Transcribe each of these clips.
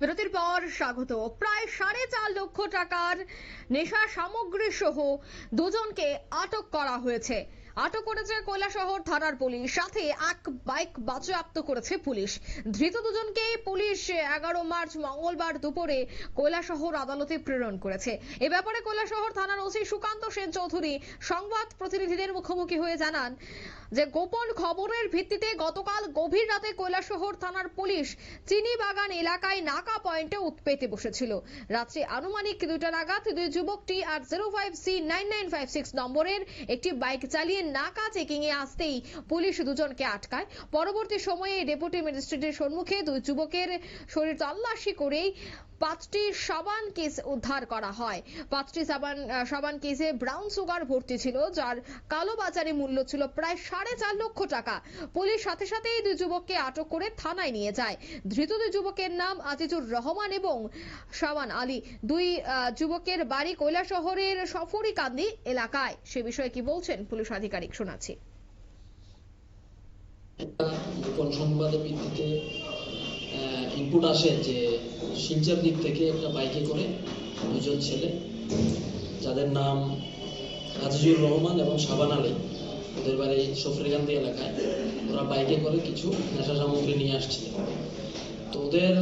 বিরতির পর স্বাগত। প্রায় সাড়ে চার লক্ষ টাকার নেশা সামগ্রী সহ দুজনকে আটক করা হয়েছে। আটক করেছে কৈলাসহর থানার পুলিশ। সাথে এক বাইক বাজেয়াপ্ত করেছে পুলিশ। ধৃত দুজনকে পুলিশ এগারো মার্চ মঙ্গলবার দুপুরে কৈলাসহর আদালতে প্রেরণ করেছে। এ ব্যাপারে কৈলাসহর থানার ওসি সুকান্ত সেন চৌধুরী সংবাদ প্রতিনিধিদের মুখোমুখি হয়ে জানান যে, গোপন খবরের ভিত্তিতে গতকাল গভীর রাতে কৈলাসহর থানার পুলিশ চিনি বাগান এলাকায় নাকা পয়েন্টে উৎপেতে বসেছিল। রাত্রে আনুমানিক দুইটা নাগাদ দুই যুবকটি আর zero five C nine nine five six নম্বরের একটি বাইক চালিয়ে নাকা চেকিং এ আসতেই পুলিশ দুজনকে আটকায়। পরবর্তী সময়ে ডেপুটি ম্যাজিস্ট্রেটের সম্মুখে দুই যুবকের শরীর তল্লাশি করেই পাঁচটি সাবান কেস উদ্ধার করা হয়। পাঁচটি সাবান সাবান কেসে ব্রাউন সুগার ভর্তি ছিল, যার কালো বাজারে মূল্য ছিল প্রায় সাড়ে চার লক্ষ টাকা। পুলিশ সাথে সাথে এই দুই যুবককে আটক করে থানায় নিয়ে যায়। ধৃত দুই যুবকের নাম আজিজুর রহমান এবং সাবান আলী। দুই যুবকের বাড়ি কৈলাসহরের সফরিকান্দি এলাকায়। সে বিষয়ে কি বলছেন পুলিশ আধিকারিক? শোনাচ্ছি। ইনপুট আসে যে শিলচর দিক থেকে একটা বাইকে করে দুজন ছেলে, যাদের নাম আজিজুর রহমান এবং শাবান আলী। ওদের বাড়ি সফরিকান্দি এলাকায়। ওরা বাইকে করে কিছু নেশা সামগ্রী নিয়ে আসছিল তো ওদের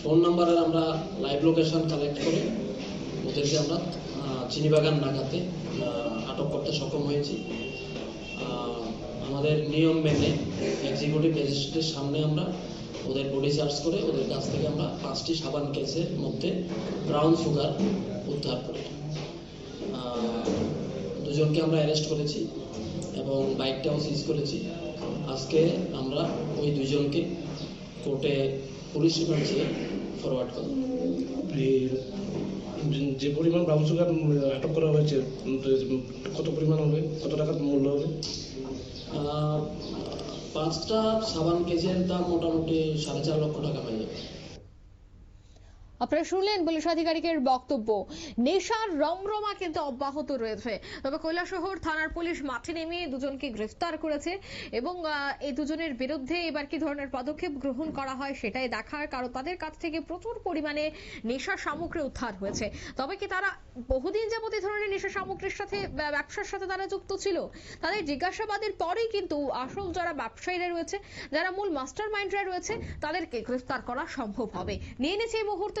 ফোন নাম্বারের আমরা লাইভ লোকেশন কালেক্ট করে ওদেরকে আমরা চিনিবাগান নাকাতে আটক করতে সক্ষম হয়েছি। আমাদের নিয়ম মেনে এক্সিকিউটিভ ম্যাজিস্ট্রেটের সামনে আমরা ওদের বডি সার্চ করে ওদের কাছ থেকে আমরা পাঁচটি সাবান কেসের মধ্যে ব্রাউন সুগার উদ্ধার করি। দুজনকে আমরা অ্যারেস্ট করেছি এবং বাইকটাও সিজ করেছি। আজকে আমরা ওই দুজনকে কোর্টে পুলিশ রিমান্ড ফরওয়ার্ড করব। যে পরিমাণ ব্রাউন সুগার আটক করা হয়েছে কত পরিমাণ হবে? কত টাকার মূল্য হবে? পাঁচটা সাবান কেজের দাম মোটামুটি সাড়ে চার লক্ষ টাকা হয়ে যাবে। আপনারা শুনলেন পুলিশ আধিকারিকের বক্তব্য। নেশার রমরমা কিন্তু অব্যাহত রয়েছে। তবে কৈলাসহর থানার পুলিশ মাঠে নেমে দুজনকে গ্রেফতার করেছে এবং এই দুজনের বিরুদ্ধে এবার কি ধরনের পদক্ষেপ গ্রহণ করা হয় সেটাই দেখার কারণ তাদের কাছ থেকে প্রচুর পরিমাণে নেশা সামগ্রী উদ্ধার হয়েছে। তবে কি তারা বহুদিন যাবত এই ধরনের নেশা সামগ্রীর সাথে ব্যবসার সাথে তারা যুক্ত ছিল? তাদের জিজ্ঞাসাবাদের পরেই কিন্তু আসল যারা ব্যবসায়ীরা রয়েছে, যারা মূল মাস্টার মাইন্ডরা রয়েছে, তাদেরকে গ্রেফতার করা সম্ভব হবে। নিয়ে নিচ্ছে এই মুহূর্তে